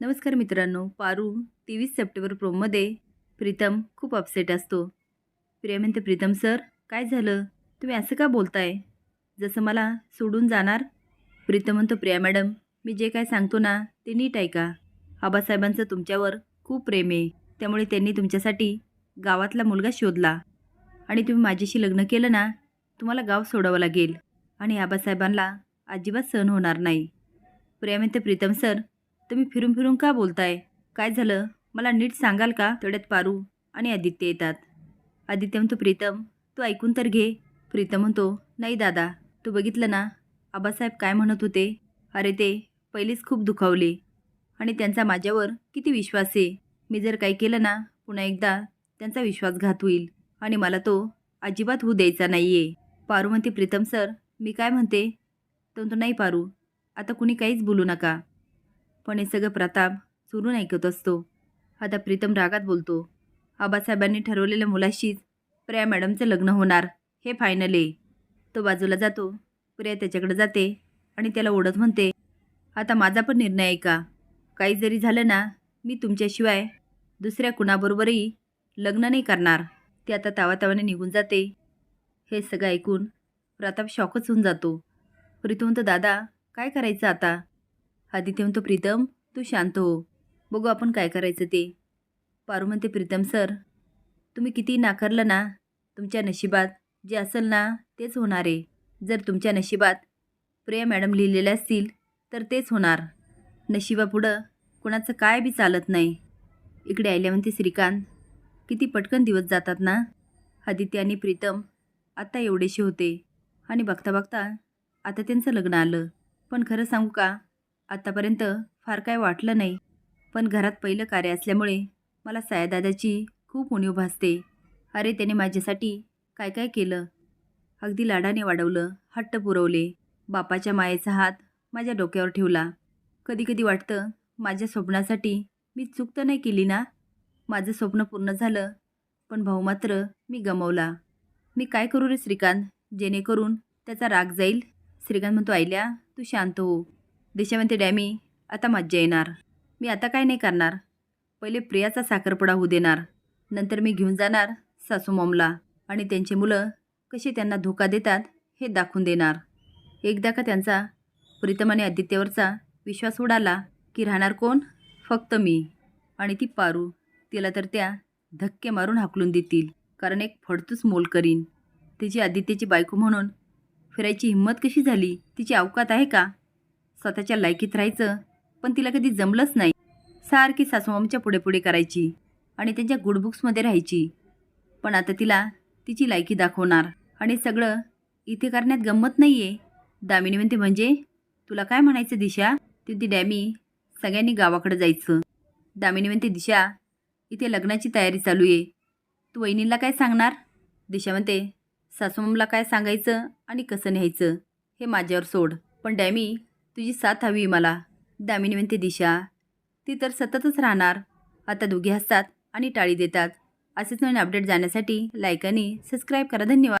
नमस्कार मित्रांनो पारू तेवीस सप्टेंबर प्रोमध्ये प्रीतम खूप अपसेट असतो. प्रिया म्हणते प्रीतम सर काय झालं? तुम्ही असं का बोलताय? जसं मला सोडून जाणार? प्रीतम म्हणतो प्रिया मॅडम मी जे काय सांगतो ना ते नीट ऐका. आबासाहेबांचं तुमच्यावर खूप प्रेम आहे. त्यामुळे त्यांनी तुमच्यासाठी गावातला मुलगा शोधला. आणि तुम्ही माझ्याशी लग्न केलं ना तुम्हाला गाव सोडावं लागेल. आणि आबासाहेबांना अजिबात सहन होणार नाही. प्रिया म्हणते प्रीतम सर तुम्ही फिरून फिरून का बोलताय? काय झालं? मला नीट सांगाल का तेवढ्यात पारू? आणि आदित्य येतात. आदित्य म्हणतो प्रीतम तू ऐकून तर घे. प्रीतम म्हणतो नाही दादा तू बघितलं ना? आबासाहेब काय म्हणत होते? अरे ते पहिलेच खूप दुखावले. आणि त्यांचा माझ्यावर किती विश्वास आहे? मी जर काही केलं ना पुन्हा एकदा त्यांचा विश्वासघात होईल. आणि मला तो अजिबात होऊ द्यायचा नाही आहे पारू म्हणते प्रीतम सर मी काय म्हणते? तो म्हणतो नाही पारू. आता कुणी काहीच बोलू नका. पण हे सगळं प्रताप चुरून ऐकत असतो. आता प्रीतम रागात बोलतो आबासाहेबांनी ठरवलेल्या मुलाशीच प्रिया मॅडमचं लग्न होणार हे फायनल आहे. तो बाजूला जातो प्रिया त्याच्याकडे जाते आणि त्याला ओढत म्हणते आता माझा पण निर्णय आहे का? काही जरी झालं ना मी तुमच्याशिवाय दुसऱ्या कुणाबरोबरही लग्न नाही करणार. ती आता तावातावाने निघून जाते. हे सगळं ऐकून प्रताप शॉकच होऊन जातो. प्रीतम तर दादा काय करायचं आता? आदित्य म्हणतो प्रीतम तू शांत हो. बघू आपण काय करायचं ते. पारू म्हणते प्रीतम सर तुम्ही किती नाकारलं ना तुमच्या नशिबात जे असेल ना तेच होणार आहे. जर तुमच्या नशिबात प्रिया मॅडम लिहिलेल्या असतील तर तेच होणार. नशिबापुढं कोणाचं काय बी चालत नाही. इकडे आयल्या म्हणते श्रीकांत किती पटकन दिवस जातात ना. आदित्य आणि प्रीतम आत्ता एवढेसे होते. आणि बघता बघता आता त्यांचं लग्न आलं. पण खरं सांगू का आत्तापर्यंत फार काय वाटलं नाही. पण घरात पहिलं कार्य असल्यामुळे मला सायादादाची खूप उणीव भासते. अरे त्याने माझ्यासाठी काय काय केलं? अगदी लाडाने वाढवलं हट्ट पुरवले बापाच्या मायेचा हात माझ्या डोक्यावर ठेवला. कधीकधी वाटतं माझ्या स्वप्नासाठी मी चूक तर नाही केली ना? माझं स्वप्न पूर्ण झालं पण भाऊ मात्र मी गमवला. मी काय करू रे श्रीकांत? जेणेकरून त्याचा राग जाईल? श्रीकांत म्हणतो आईल्या तू शांत हो. देशामध्ये डॅमी आता मज्जा येणार. मी आता काय नाही करणार. पहिले प्रियाचा साखरपुडा होऊ देणार. नंतर मी घेऊन जाणार सासू मॉमला आणि त्यांची मुलं कशी त्यांना धोका देतात हे दाखवून देणार. एकदा का त्यांचा प्रीतम आणि आदित्यवरचा विश्वास उडाला की राहणार कोण? फक्त मी आणि ती पारू. तिला तर त्या धक्के मारून हाकलून देतील. कारण एक फडतूस मोल करीन. तिची आदित्यची बायको म्हणून फिरायची हिंमत कशी झाली? तिची अवकात आहे का? स्वतःच्या लायकीत राहायचं पण तिला कधी जमलंच नाही. सारखी सासूमामच्या पुढे पुढे करायची आणि त्यांच्या गुडबुक्समध्ये राहायची. पण आता तिला तिची लायकी दाखवणार आणि सगळं इथे करण्यात गंमत नाही आहे दामिनी म्हणते म्हणजे? तुला काय म्हणायचं दिशा? ती ती डॅमी सगळ्यांनी गावाकडे जायचं. दामिनी म्हणते दिशा इथे लग्नाची तयारी चालू आहे. तू वहिनीला काय सांगणार? दिशा म्हणते सासूमला काय सांगायचं आणि कसं न्यायचं हे माझ्यावर सोड. पण डॅमी तुझी साथ हवी मला. दामिनी म्हणते दिशा ती तर सततच राहणार. आता दोघे हसतात आणि टाळी देतात. असेच नवीन अपडेट जाण्यासाठी लाईक आणि सबस्क्राईब करा. धन्यवाद.